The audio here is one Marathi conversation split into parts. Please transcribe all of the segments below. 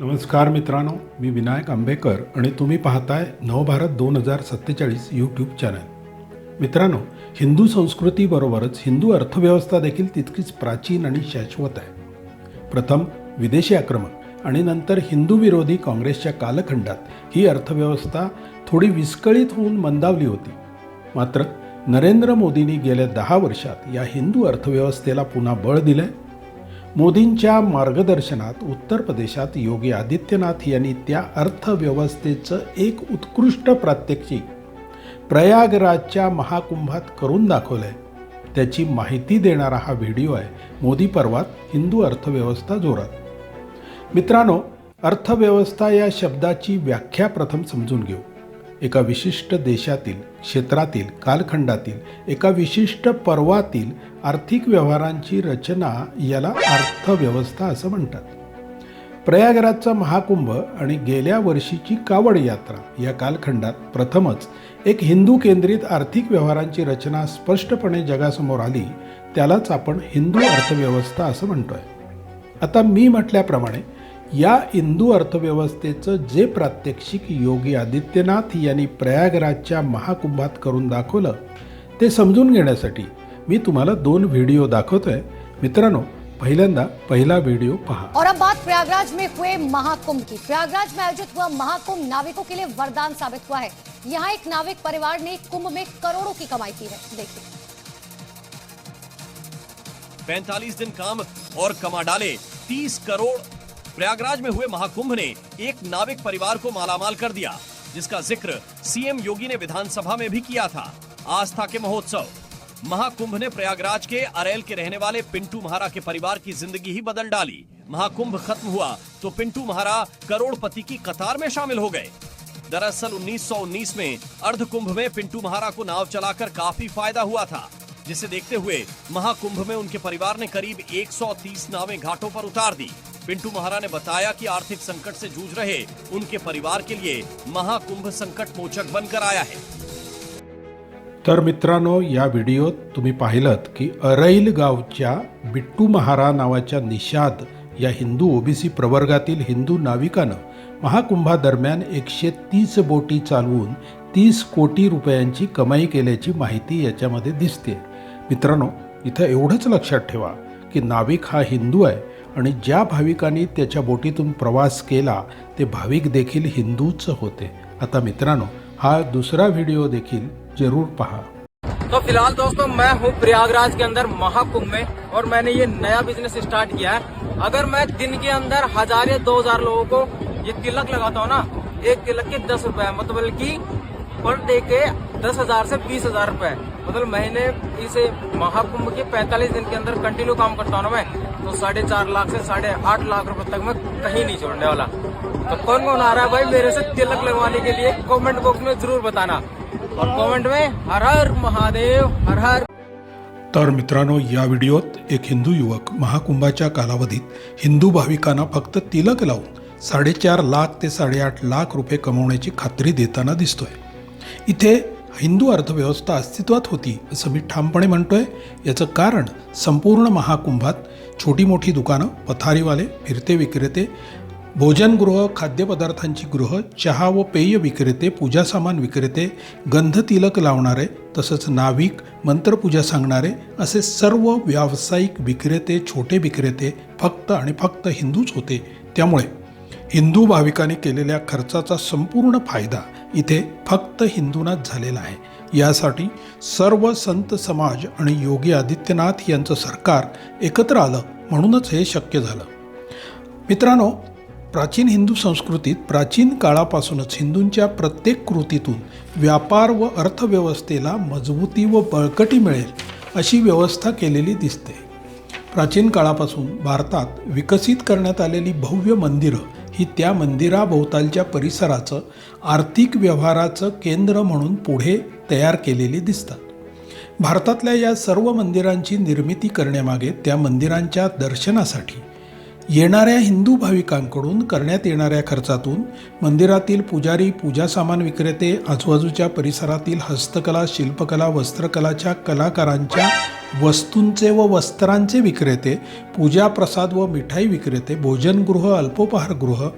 नमस्कार मित्रांनो मी विनायक आंबेकर आणि तुम्ही पाहताय नवभारत दोन हजार सत्तेचाळीस यूट्यूब चॅनल मित्रांनो हिंदू संस्कृतीबरोबरच हिंदू अर्थव्यवस्था देखील तितकीच प्राचीन आणि शाश्वत आहे. प्रथम विदेशी आक्रमण आणि नंतर हिंदू विरोधी काँग्रेसच्या कालखंडात ही अर्थव्यवस्था थोडी विस्कळीत होऊन मंदावली होती. मात्र नरेंद्र मोदींनी गेल्या दहा वर्षात या हिंदू अर्थव्यवस्थेला पुन्हा बळ दिलंय मोदींच्या मार्गदर्शनात उत्तर प्रदेशात योगी आदित्यनाथ यांनी त्या अर्थव्यवस्थेचं एक उत्कृष्ट प्रात्यक्षिक प्रयागराजच्या महाकुंभात करून दाखवलंय. त्याची माहिती देणारा हा व्हिडिओ आहे मोदी पर्वात हिंदू अर्थव्यवस्था जोरात. मित्रांनो अर्थव्यवस्था या शब्दाची व्याख्या प्रथम समजून घेऊ. एका विशिष्ट देशातील क्षेत्रातील कालखंडातील एका विशिष्ट पर्वातील आर्थिक व्यवहारांची रचना याला अर्थव्यवस्था असं म्हणतात. प्रयागराजचा महाकुंभ आणि गेल्या वर्षीची कावड यात्रा या कालखंडात प्रथमच एक हिंदू केंद्रित आर्थिक व्यवहारांची रचना स्पष्टपणे जगासमोर आली त्यालाच आपण हिंदू अर्थव्यवस्था असं म्हणतोय. आता मी म्हटल्याप्रमाणे या हिंदू अर्थव्यवस्थेचं जे प्रात्यक्षिक योगी आदित्यनाथ यांनी प्रयागराजच्या महाकुंभात करून दाखवलं ते समजून घेण्यासाठी मी तुम्हाला दोन व्हिडिओ दाखवतोय. मित्रांनो पहिल्यांदा पहिला व्हिडिओ पहा. और अब बात प्रयागराज में हुए महाकुंभ की प्रयागराज में आयोजित हुआ महाकुंभ नाविकों के लिए वरदान साबित हुआ है। यहाँ एक नाविक परिवार ने कुंभ में करोड़ों की कमाई की है। देखिए। 45 दिन काम और कमा डाले 30 करोड़ प्रयागराज में हुए महाकुंभ ने एक नाविक परिवार को मालामाल कर दिया, जिसका ज़िक्र सीएम योगी ने विधानसभा में भी किया था। आस्था के महोत्सव। महाकुंभ ने प्रयागराज के अरेल के रहने वाले पिंटू महारा के परिवार की ज़िंदगी ही बदल डाली। महाकुंभ खत्म हुआ तो पिंटू महारा करोड़पति की कतार में शामिल हो गए। दरअसल 1919 में अर्ध कुंभ में पिंटू महारा को नाव चलाकर काफ़ी फ़ायदा हुआ था, जिसे देखते हुए महाकुंभ में उनके परिवार ने करीब 130 नावें घाटों पर उतार दी। पिंटू महारा ने बताया कि आर्थिक संकट से जूझ रहे उनके परिवार के लिए महाकुंभ संकट मोचक बनकर आया है। तर मित्रांनो या व्हिडिओत तुम्ही पाहिलं की अरैल गावच्या बिट्टू महारा नावाच्या निषाद या हिंदू ओबीसी प्रवर्गातील हिंदू नाविकानं महाकुंभादरम्यान एकशे तीस बोटी चालवून तीस कोटी रुपयांची कमाई केल्याची माहिती याच्यामध्ये दिसते मित्रांनो इथं एवढंच लक्षात ठेवा की नाविक हा हिंदू आहे. आणि ज्या भाविकांनी त्याच्या बोटीतून प्रवास केला ते भाविक देखील हिंदूच होते. आता मित्रांनो हा दुसरा व्हिडिओ देखील जरूर पहा. तो फिलहाल दोस्तों मैं हूँ प्रयागराज के अंदर महाकुंभ में और मैंने ये नया बिजनेस स्टार्ट किया है। अगर मैं दिन के अंदर हजार या दो हजार लोगों को ये तिलक लगाता हूँ ना एक तिलक के दस रुपए मतलब कि पर डे के दस हजार से बीस हजार रुपए मतलब महीने इसे महाकुंभ के पैंतालीस दिन के अंदर कंटिन्यू काम करता हूँ ना मैं। तो साढ़े चार लाख से साढ़े आठ लाख रुपए तक मैं कहीं नहीं छोड़ने वाला। तो कौन कौन आ रहा है भाई? मेरे से तिलक लगवाने के लिए कमेंट बॉक्स में जरूर बताना। और कमेंट में हर हर महादेव हर हर तर मित्रांनो या व्हिडिओत एक हिंदू युवक महाकुंभाच्या कालावधीत हिंदू भाविकांना फक्त तिलक लावून साडेचार लाख ते साडेआठ लाख रुपये कमवण्याची खात्री देताना दिसतोय. इथे हिंदू अर्थव्यवस्था अस्तित्वात होती असं मी ठामपणे म्हणतोय. याचं कारण संपूर्ण महाकुंभात छोटी मोठी दुकानं पथारीवाले फिरते विक्रेते भोजनगृह खाद्यपदार्थांची गृह चहा व पेय विक्रेते पूजा सामान विक्रेते गंध तिलक लावणारे तसंच नाविक मंत्रपूजा सांगणारे असे सर्व व्यावसायिक विक्रेते छोटे विक्रेते फक्त आणि फक्त हिंदूच होते. त्यामुळे हिंदू भाविकांनी केलेल्या खर्चाचा संपूर्ण फायदा इथे फक्त हिंदूंनाच झालेला आहे. यासाठी सर्व संत समाज आणि योगी आदित्यनाथ यांचं सरकार एकत्र आलं म्हणूनच हे शक्य झालं. मित्रांनो प्राचीन हिंदू संस्कृतीत प्राचीन काळापासूनच हिंदूंच्या प्रत्येक कृतीतून व्यापार व अर्थव्यवस्थेला मजबूती व बळकटी मिळेल अशी व्यवस्था केलेली दिसते. प्राचीन काळापासून भारतात विकसित करण्यात आलेली भव्य मंदिरं ही त्या मंदिराभोवतालच्या परिसराचं आर्थिक व्यवहाराचं केंद्र म्हणून पुढे तयार केलेली दिसतात. भारतातल्या या सर्व मंदिरांची निर्मिती करण्यामागे त्या मंदिरांच्या दर्शनासाठी येणाऱ्या हिंदू भाविकांकडून करण्यात येणाऱ्या खर्चातून मंदिरातील पुजारी पूजा सामान विक्रेते आजूबाजूच्या परिसरातील हस्तकला शिल्पकला वस्त्रकलाच्या कलाकारांच्या वस्तूंचे व वस्त्रांचे विक्रेते पूजा प्रसाद व मिठाई विक्रेते भोजनगृह अल्पोपहारगृह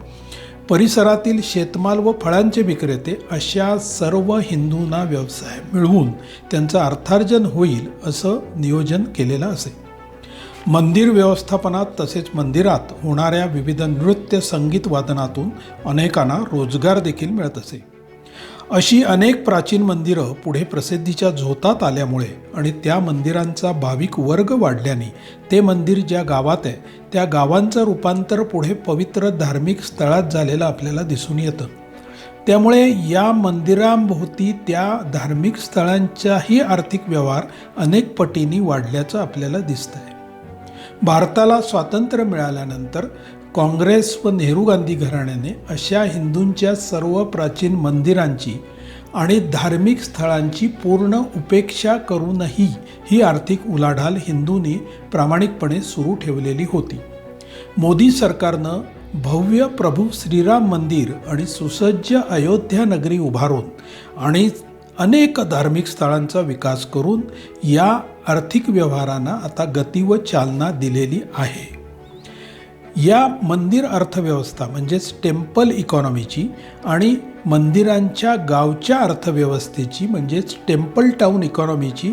परिसरातील शेतमाल व फळांचे विक्रेते अशा सर्व हिंदूंना व्यवसाय मिळवून त्यांचं अर्थार्जन होईल असं नियोजन केलेलं असेल मंदिर व्यवस्थापनात तसेच मंदिरात होणाऱ्या विविध नृत्य संगीत वादनातून अनेकांना रोजगार देखील मिळत असे. अशी अनेक प्राचीन मंदिरं पुढे प्रसिद्धीच्या झोतात आल्यामुळे आणि त्या मंदिरांचा भाविक वर्ग वाढल्याने ते मंदिर ज्या गावात आहे त्या गावांचं रूपांतर पुढे पवित्र धार्मिक स्थळात झालेलं आपल्याला दिसून येतं. त्यामुळे या मंदिरांभोवती त्या धार्मिक स्थळांचाही आर्थिक व्यवहार अनेक पटींनी वाढल्याचं आपल्याला दिसतं आहे भारताला स्वातंत्र्य मिळाल्यानंतर काँग्रेस व नेहरू गांधी घराण्याने अशा हिंदूंच्या सर्व प्राचीन मंदिरांची आणि धार्मिक स्थळांची पूर्ण उपेक्षा करूनही ही आर्थिक उलाढाल हिंदूंनी प्रामाणिकपणे सुरू ठेवलेली होती. मोदी सरकारनं भव्य प्रभू श्रीराम मंदिर आणि सुसज्ज अयोध्या नगरी उभारून आणि अनेक धार्मिक स्थळांचा विकास करून या आर्थिक व्यवहारांना आता गती व चालना दिलेली आहे. या मंदिर अर्थव्यवस्था म्हणजेच टेम्पल इकॉनॉमीची आणि मंदिरांच्या गावच्या अर्थव्यवस्थेची म्हणजेच टेम्पल टाऊन इकॉनॉमीची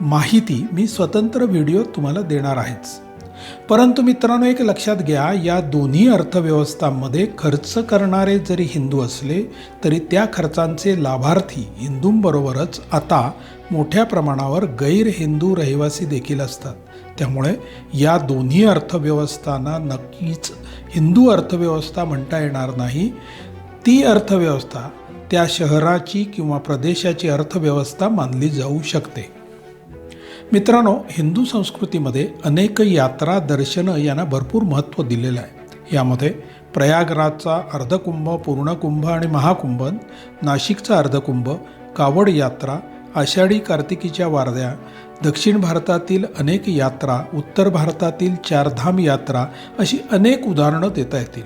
माहिती मी स्वतंत्र व्हिडिओ तुम्हाला देणार आहेच. परंतु मित्रांनो एक लक्षात घ्या या दोन्ही अर्थव्यवस्थांमध्ये खर्च करणारे जरी हिंदू असले तरी त्या खर्चांचे लाभार्थी हिंदूंबरोबरच आता मोठ्या प्रमाणावर गैर हिंदू रहिवासी देखील असतात. त्यामुळे या दोन्ही अर्थव्यवस्थांना नक्कीच हिंदू अर्थव्यवस्था म्हणता येणार नाही. ती अर्थव्यवस्था त्या शहराची किंवा प्रदेशाची अर्थव्यवस्था मानली जाऊ शकते. मित्रांनो हिंदू संस्कृतीमध्ये अनेक यात्रा दर्शनं यांना भरपूर महत्त्व दिलेलं आहे. यामध्ये प्रयागराजचा अर्धकुंभ पूर्णकुंभ आणि महाकुंभ नाशिकचा अर्धकुंभ कावड यात्रा आषाढी कार्तिकीच्या वारद्या दक्षिण भारतातील अनेक यात्रा उत्तर भारतातील चारधाम यात्रा अशी अनेक उदाहरणं देता येतील.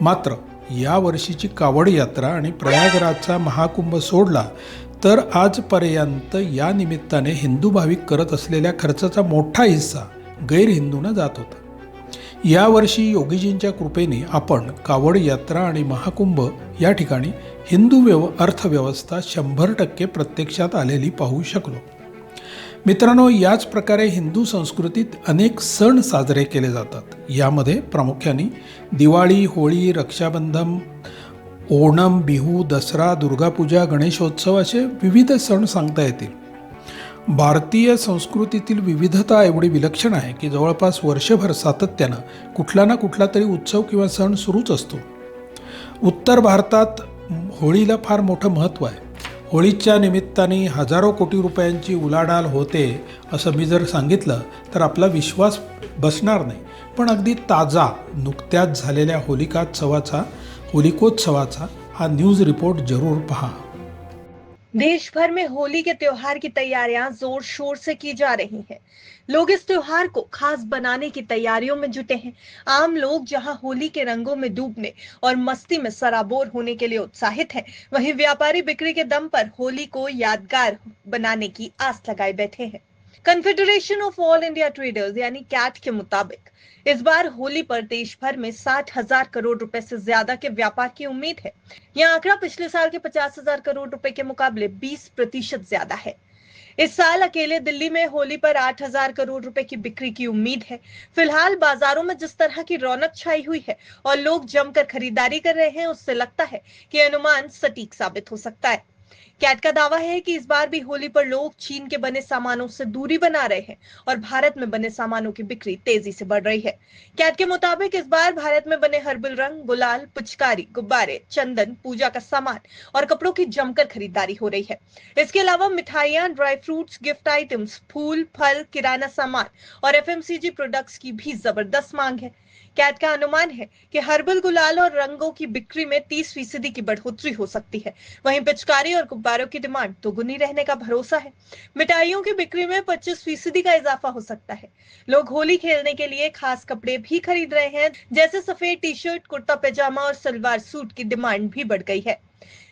मात्र या वर्षीची कावड यात्रा आणि प्रयागराजचा महाकुंभ सोडला तर आजपर्यंत या निमित्ताने हिंदू भाविक करत असलेल्या खर्चाचा मोठा हिस्सा गैरहिंदूंना जात होता. यावर्षी योगीजींच्या कृपेने आपण कावड यात्रा आणि महाकुंभ या ठिकाणी हिंदू व्यव अर्थव्यवस्था शंभर टक्के प्रत्यक्षात आलेली पाहू शकलो. मित्रांनो याच प्रकारे हिंदू संस्कृतीत अनेक सण साजरे केले जातात. यामध्ये प्रामुख्याने दिवाळी होळी रक्षाबंधन ओणम बिहू दसरा दुर्गापूजा गणेशोत्सव असे विविध सण सांगता येतील. भारतीय संस्कृतीतील विविधता एवढी विलक्षण आहे की जवळपास वर्षभर सातत्यानं कुठला ना कुठला तरी उत्सव किंवा सण सुरूच असतो. उत्तर भारतात होळीला फार मोठं महत्त्व आहे. होळीच्या निमित्ताने हजारो कोटी रुपयांची उलाढाल होते असं मी जर सांगितलं तर आपला विश्वास बसणार नाही. पण अगदी ताजा नुकत्याच झालेल्या होलिकात्सवाचा होलिकोत्सवाचा हा न्यूज़ रिपोर्ट ज़रूर पहा। देश भर में होली के त्योहार की तैयारियाँ ज़ोर शोर से की जा रही हैं। लोग इस त्योहार को खास बनाने की तैयारियों में जुटे हैं। आम लोग जहाँ होली के रंगों में डूबने और मस्ती में सराबोर होने के लिए उत्साहित हैं, वहीं व्यापारी बिक्री के दम पर होली को यादगार बनाने की आस लगाए बैठे हैं। Confederation of All India Traders यानी कैट के मुताबिक, इस बार होली पर देश भर में साठ हज़ार करोड़ रुपए से ज़्यादा के व्यापार की उम्मीद है। यह आंकड़ा पिछले साल के पचास हज़ार करोड़ रुपए के मुकाबले 20 प्रतिशत ज़्यादा है। इस साल अकेले दिल्ली में होली पर 8000 करोड़ रुपए की बिक्री की उम्मीद है। फ़िलहाल बाजारों में जिस तरह की रौनक छाई हुई है और लोग जमकर खरीदारी कर रहे हैं, उससे लगता है कि अनुमान सटीक साबित हो सकता है। कैट का दावा है कि इस बार भी होली पर लोग चीन के बने सामानों से दूरी बना रहे हैं और भारत में बने सामानों की बिक्री तेज़ी से बढ़ रही है। कैट के मुताबिक इस बार भारत में बने हर्बल रंग, गुलाल, पिचकारी, गुब्बारे, चंदन, पूजा का सामान और कपड़ों की जमकर खरीदारी हो रही है। इसके अलावा मिठाइयाँ, ड्राई फ्रूट्स, गिफ्ट आइटम्स, फूल, फल, किराना सामान और एफएमसीजी प्रोडक्ट्स की भी ज़बरदस्त मांग है। कैट का अनुमान है कि हर्बल गुलाल और रंगों की बिक्री में 30 फ़ीसदी की बढ़ोतरी हो सकती है। वहीं पिचकारी और गुब्बारों की डिमांड दोगुनी रहने का भरोसा है। मिठाइयों की बिक्री में 25 फ़ीसदी का इजाफा हो सकता है। लोग होली खेलने के लिए खास कपड़े भी खरीद रहे हैं, जैसे सफ़ेद टी शर्ट कुर्ता पैजामा और सलवार सूट की डिमांड भी बढ़ गई है।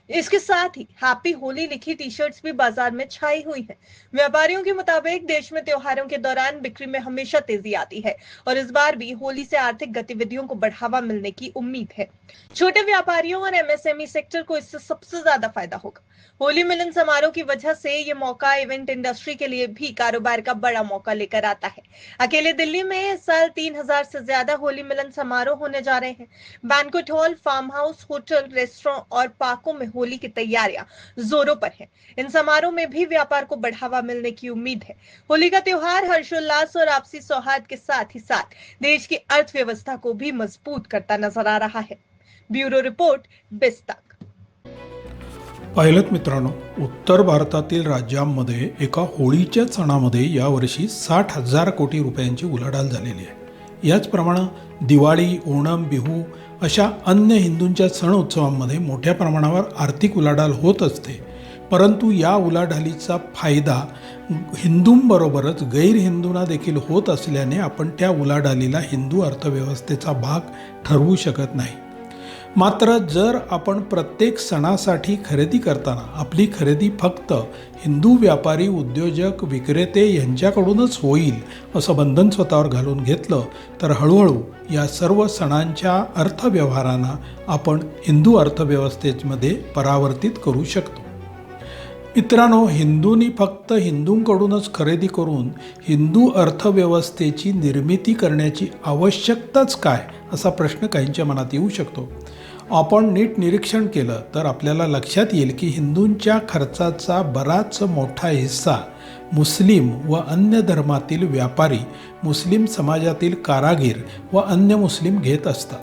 इसके साथ ही हैप्पी होली लिखी टी शर्ट्स भी बाज़ार में छाई हुई है। व्यापारियों के मुताबिक देश में त्योहारों के दौरान बिक्री में हमेशा तेज़ी आती है और इस बार भी होली से आर्थिक गतिविधियों को बढ़ावा मिलने की उम्मीद है। छोटे व्यापारियों और एमएसएमई सेक्टर को इससे सबसे ज़्यादा फ़ायदा होगा। होली मिलन समारोह की वजह से ये मौका इवेंट इंडस्ट्री के लिए भी कारोबार का बड़ा मौका लेकर आता है। अकेले दिल्ली में इस साल तीन हज़ार से ज़्यादा होली मिलन समारोह होने जा रहे हैं। Banquet hall farm house hotel restaurant और पार्कों में होली की तैयारियाँ जोरों पर है। इन समारोह में भी व्यापार को बढ़ावा मिलने की उम्मीद है। होली का त्योहार हर्षोल्लास और आपसी सौहार्द के साथ ही साथ देश की अर्थव्यवस्था को भी मज़बूत करता नज़र आ रहा है। ब्यूरो रिपोर्ट, बिस्तक। पाहिलं मित्रांनो, उत्तर भारतातील राज्यांमध्ये एका होळीच्या सणामध्ये यावर्षी साठ हज़ार कोटी रुपयांची उलाढाल झालेली आहे. याचप्रमाणे दिवाळी, ओणम, बिहू अशा अन्य हिंदूंच्या सण उत्सवांमध्ये मोठ्या प्रमाणावर आर्थिक उलाढाल होत असते. परंतु या उलाढालीचा फायदा हिंदूंबरोबरच गैर हिंदूंना देखील होत असल्याने आपण त्या उलाढालीला हिंदू अर्थव्यवस्थेचा भाग ठरवू शकत नाही. मात्र जर आपण प्रत्येक सणासाठी खरेदी करताना आपली खरेदी फक्त हिंदू व्यापारी उद्योजक विक्रेते यांच्याकडूनच होईल असं बंधन स्वतःवर घालून घेतलं तर हळूहळू या सर्व सणांच्या अर्थव्यवहारांना आपण हिंदू अर्थव्यवस्थेमध्ये परावर्तित करू शकतो. मित्रांनो हिंदूंनी फक्त हिंदूंकडूनच खरेदी करून हिंदू अर्थव्यवस्थेची निर्मिती करण्याची आवश्यकताच काय असा प्रश्न काहींच्या मनात येऊ शकतो. आपण नीट निरीक्षण केलं तर आपल्याला लक्षात येईल की हिंदूंच्या खर्चाचा बराच मोठा हिस्सा मुस्लिम व अन्य धर्मातील व्यापारी मुस्लिम समाजातील कारागीर व अन्य मुस्लिम घेत असतात.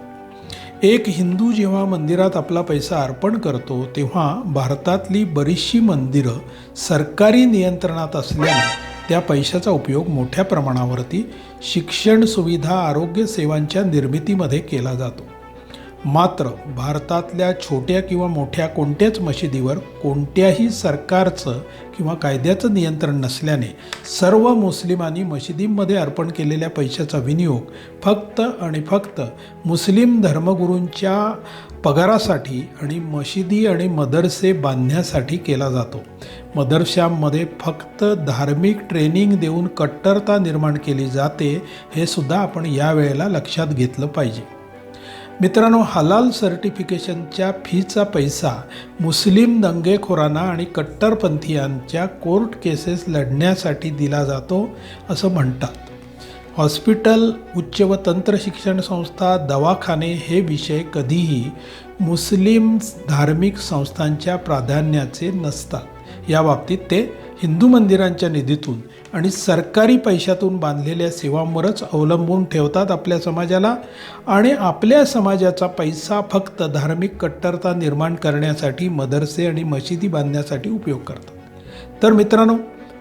एक हिंदू जेव्हा मंदिरात आपला पैसा अर्पण करतो तेव्हा भारतातली बरीचशी मंदिरं सरकारी नियंत्रणात असल्याने त्या पैशाचा उपयोग मोठ्या प्रमाणावरती शिक्षण सुविधा आरोग्य सेवांच्या निर्मितीमध्ये केला जातो. मात्र भारतातल्या छोट्या किंवा मोठ्या कोणत्याच मशिदीवर कोणत्याही सरकारचं किंवा कायद्याचं नियंत्रण नसल्याने सर्व मुस्लिमांनी मशिदींमध्ये अर्पण केलेल्या पैशाचा विनियोग फक्त आणि फक्त मुस्लिम धर्मगुरूंच्या पगारासाठी आणि मशिदी आणि मदरसे बांधण्यासाठी केला जातो. मदरशांमध्ये फक्त धार्मिक ट्रेनिंग देऊन कट्टरता निर्माण केली जाते हे सुद्धा आपण यावेळेला लक्षात घेतलं पाहिजे. मित्रांनो हलाल सर्टिफिकेशनच्या फीचा पैसा मुस्लिम दंगेखोरांना आणि कट्टरपंथीयांच्या कोर्ट केसेस लढण्यासाठी दिला जातो असं म्हणतात. हॉस्पिटल उच्च व तंत्र शिक्षण संस्था दवाखाने हे विषय कधीही मुस्लिम धार्मिक संस्थांच्या प्राधान्याचे नसतात. या बाबतीत ते हिंदू मंदिरांच्या निधीतून आणि सरकारी पैशातून बांधलेल्या सेवांवरच अवलंबून ठेवतात आपल्या समाजाला आणि आपल्या समाजाचा पैसा फक्त धार्मिक कट्टरता निर्माण करण्यासाठी मदरसे आणि मशिदी बांधण्यासाठी उपयोग करतात. तर मित्रांनो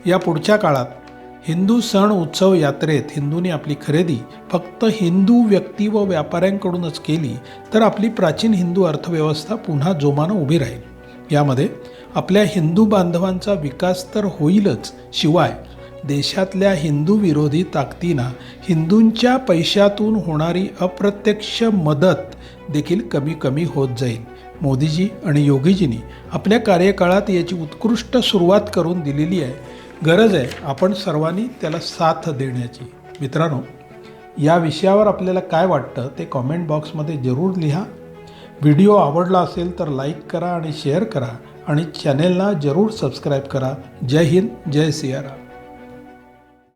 या पुढच्या काळात हिंदू सण उत्सव यात्रेत हिंदूंनी आपली खरेदी फक्त हिंदू व्यक्ती व व्यापाऱ्यांकडूनच केली तर आपली प्राचीन हिंदू अर्थव्यवस्था पुन्हा जोमानं उभी राहील. यामध्ये आपल्या हिंदू बांधवांचा विकास तर होईलच शिवाय देशातल्या हिंदू विरोधी ताकदींना हिंदूंच्या पैशातून होणारी अप्रत्यक्ष मदत देखील कमी कमी होत जाईल. मोदीजी आणि योगीजींनी आपल्या कार्यकाळात याची उत्कृष्ट सुरुवात करून दिलेली आहे. गरज आहे आपण सर्वांनी त्याला साथ देण्याची. मित्रांनो या विषयावर आपल्याला काय वाटतं ते कॉमेंट बॉक्समध्ये जरूर लिहा. व्हिडिओ आवडला असेल तर लाईक करा आणि शेअर करा आणि चॅनेलला जरूर सबस्क्राईब करा. जय हिंद जय सियाराम.